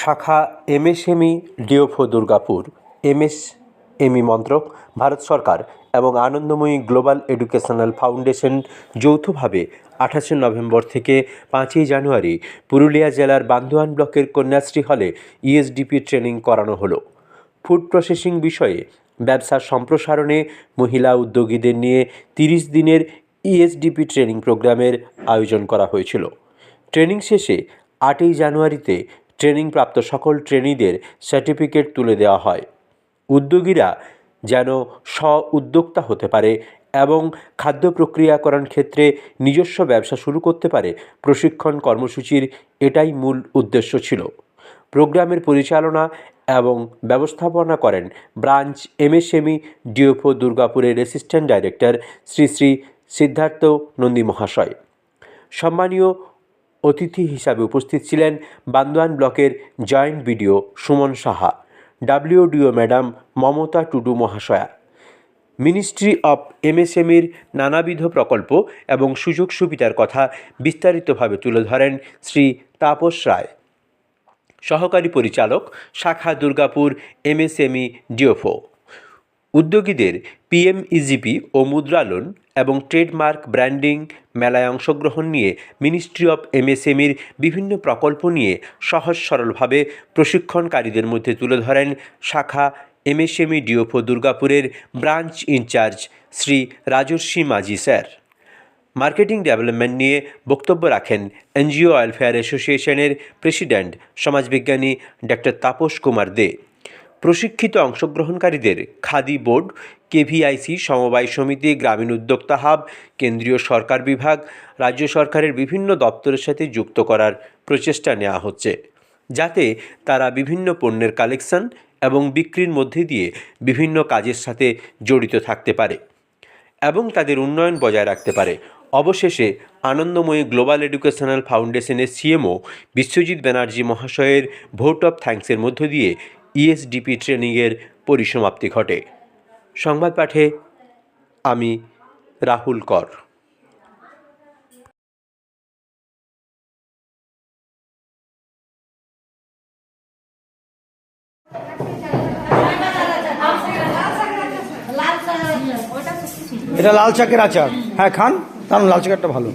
শাখা MSME DFO Durgapur MSME মন্ত্রক, ভারত সরকার এবং আনন্দময়ী গ্লোবাল এডুকেশনাল ফাউন্ডেশন যৌথভাবে আঠাশে নভেম্বর থেকে পাঁচই জানুয়ারি পুরুলিয়া জেলার বান্দোয়ান ব্লকের কন্যাশ্রী হলে ইএসডিপি ট্রেনিং করানো হলো। ফুড প্রসেসিং বিষয়ে ব্যবসার সম্প্রসারণে মহিলা উদ্যোগীদের নিয়ে তিরিশ দিনের ইএসডিপি ট্রেনিং প্রোগ্রামের আয়োজন করা হয়েছিল। ট্রেনিং শেষে আটই জানুয়ারিতে ট্রেনিং প্রাপ্ত সকল ট্রেনিদের সার্টিফিকেট তুলে দেওয়া হয়। উদ্যোগীরা যেন স্ব উদ্যোক্তা হতে পারে এবং খাদ্য প্রক্রিয়াকরণ ক্ষেত্রে নিজস্ব ব্যবসা শুরু করতে পারে প্রশিক্ষণ কর্মসূচির এটাই মূল উদ্দেশ্য ছিল। প্রোগ্রামের পরিচালনা এবং ব্যবস্থাপনা করেন ব্রাঞ্চ এমএসএমই ডিওফো দুর্গাপুরের অ্যাসিস্ট্যান্ট ডাইরেক্টর শ্রী শ্রী সিদ্ধার্থ নন্দী মহাশয়। সম্মানীয় অতিথি হিসাবে উপস্থিত ছিলেন বান্দোয়ান ব্লকের joint BDO Suman Saha, WDO madam Mamata Tudu মহাশয়া। Ministry of এমএসএমইর নানাবিধ প্রকল্প এবং সুযোগ সুবিধার কথা বিস্তারিতভাবে তুলে ধরেন শ্রী তাপস রায়। সহকারী পরিচালক শাখা দুর্গাপুর এমএসএমই ডিওফো। উদ্যোগীদের পিএমইজিপি ও মুদ্রা লোন এবং ট্রেডমার্ক ব্র্যান্ডিং মেলায় অংশগ্রহণ নিয়ে মিনিস্ট্রি অফ এমএসএমইর বিভিন্ন প্রকল্প নিয়ে সহজ সরলভাবে প্রশিক্ষণকারীদের মধ্যে তুলে ধরেন শাখা এমএসএমই ডিওফো দুর্গাপুরের ব্রাঞ্চ ইনচার্জ শ্রী রাজর্ষি মাঝি স্যার। মার্কেটিং ডেভেলপমেন্ট নিয়ে বক্তব্য রাখেন এনজিও ওয়েলফেয়ার অ্যাসোসিয়েশনের প্রেসিডেন্ট, সমাজবিজ্ঞানী ডক্টর তাপস কুমার দে। প্রশিক্ষিত অংশগ্রহণকারীদের খাদি বোর্ড, কেভিআইসি, সমবায় সমিতি, গ্রামীণ উদ্যোক্তা হাব, কেন্দ্রীয় সরকার বিভাগ, রাজ্য সরকারের বিভিন্ন দপ্তরের সাথে যুক্ত করার প্রচেষ্টা নেওয়া হচ্ছে। যাতে তারা বিভিন্ন পণ্যের কালেকশন এবং বিক্রির মধ্যে দিয়ে বিভিন্ন কাজের সাথে জড়িত থাকতে পারে এবং তাদের উন্নয়ন বজায় রাখতে পারে। অবশেষে আনন্দময়ী গ্লোবাল এডুকেশনাল ফাউন্ডেশনের সিএমও বিশ্বজিৎ ব্যানার্জি মহাশয়ের ভোট অফ থ্যাঙ্কসের মধ্য দিয়ে ইএসডিপি ট্রেনিংয়ের পরিসমাপ্তি ঘটে। সংবাদ পাঠে আমি রাহুল কর। এটা লাল চাকের আচার। হ্যাঁ খান। কারণ লাল চাকেরটা ভালো।